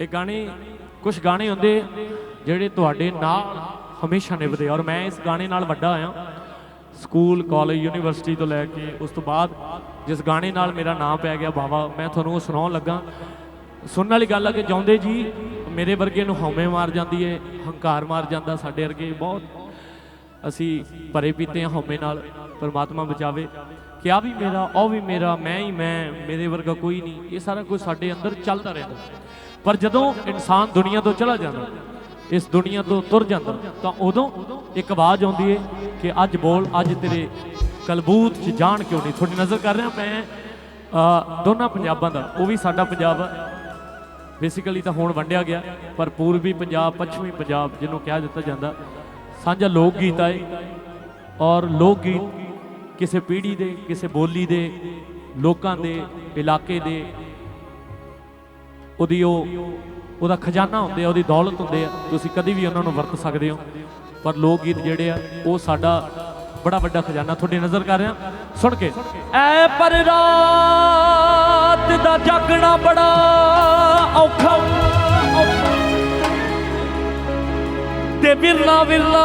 ਇਹ ਗਾਣੇ ਕੁਝ ਗਾਣੇ ਹੁੰਦੇ ਜਿਹੜੇ ਤੁਹਾਡੇ ਨਾਲ ਹਮੇਸ਼ਾ ਨਿਭਦੇ ਔਰ ਮੈਂ ਇਸ ਗਾਣੇ ਨਾਲ ਵੱਡਾ ਹੋਇਆ। ਸਕੂਲ, ਕਾਲਜ, ਯੂਨੀਵਰਸਿਟੀ ਤੋਂ ਲੈ ਕੇ ਉਸ ਤੋਂ ਬਾਅਦ ਜਿਸ ਗਾਣੇ ਨਾਲ ਮੇਰਾ ਨਾਮ ਪੈ ਗਿਆ ਬਾਵਾ ਮੈਂ ਤੁਹਾਨੂੰ ਉਹ ਸੁਣਾਉਣ ਲੱਗਾ। ਸੁਣਨ ਵਾਲੀ ਗੱਲ ਆ ਕਿ ਜਾਉਂਦੇ ਜੀ ਮੇਰੇ ਵਰਗੇ ਨੂੰ ਹਉਮੈ ਮਾਰ ਜਾਂਦੀ ਏ, ਹੰਕਾਰ ਮਾਰ ਜਾਂਦਾ ਸਾਡੇ ਵਰਗੇ। ਬਹੁਤ ਅਸੀਂ ਭਰੇ ਪੀਤੇ ਹਾਂ ਹਉਮੈ ਨਾਲ। ਪਰਮਾਤਮਾ ਬਚਾਵੇ। ਕਿ ਆ ਵੀ ਮੇਰਾ, ਉਹ ਵੀ ਮੇਰਾ, ਮੈਂ ਹੀ ਮੈਂ, ਮੇਰੇ ਵਰਗਾ ਕੋਈ ਨਹੀਂ। ਇਹ ਸਾਰਾ ਕੁਝ ਸਾਡੇ ਅੰਦਰ ਚੱਲਦਾ ਰਹਿੰਦਾ। ਪਰ ਜਦੋਂ ਇਨਸਾਨ ਦੁਨੀਆ ਤੋਂ ਚਲਾ ਜਾਂਦਾ, ਇਸ ਦੁਨੀਆ ਤੋਂ ਤੁਰ ਜਾਂਦਾ, ਤਾਂ ਉਦੋਂ ਇੱਕ ਆਵਾਜ਼ ਆਉਂਦੀ ਏ ਕਿ ਅੱਜ ਬੋਲ, ਅੱਜ ਤੇਰੇ ਕਲਬੂਤ 'ਚ ਜਾਣ ਕਿਉਂ ਨਹੀਂ? ਤੁਹਾਡੀ ਨਜ਼ਰ ਕਰ ਰਿਹਾ ਮੈਂ? ਦੋਨਾਂ ਪੰਜਾਬਾਂ ਦਾ, ਉਹ ਵੀ ਸਾਡਾ ਪੰਜਾਬ ਆ। ਬੇਸਿਕਲੀ ਤਾਂ ਹੁਣ ਵੰਡਿਆ ਗਿਆ, ਪਰ ਪੂਰਬੀ ਪੰਜਾਬ, ਪੱਛਮੀ ਪੰਜਾਬ, ਜਿਹਨੂੰ ਕਿਹਾ ਦਿੱਤਾ ਜਾਂਦਾ, ਸਾਂਝਾ ਲੋਕ ਗੀਤ ਆਏ ਔਰ ਲੋਕ ਗੀਤ ਕਿਸੇ ਪੀੜ੍ਹੀ ਦੇ, ਕਿਸੇ ਬੋਲੀ ਦੇ, ਲੋਕਾਂ ਦੇ, ਇਲਾਕੇ ਦੇ, ਉਹਦੀ ਉਹ, ਉਹਦਾ ਖਜ਼ਾਨਾ ਹੁੰਦੇ ਆ, ਉਹਦੀ ਦੌਲਤ ਹੁੰਦੇ ਆ, ਤੁਸੀਂ ਕਦੀ ਵੀ ਉਹਨਾਂ ਨੂੰ ਵਰਤ ਸਕਦੇ ਹੋ। ਪਰ ਲੋਕ ਗੀਤ ਜਿਹੜੇ ਆ, ਉਹ ਸਾਡਾ ਬੜਾ ਵੱਡਾ ਖਜ਼ਾਨਾ ਤੁਹਾਡੀ ਨਜ਼ਰ ਕਰ ਰਿਹਾ। ਸੁਣ ਕੇ, ਐ ਪਰ ਰਾਤ ਦਾ ਜਾਗਣਾ ਬੜਾ ਔਖਾ। ਤੇ ਵਿਰਲਾ ਵਿਰਲਾ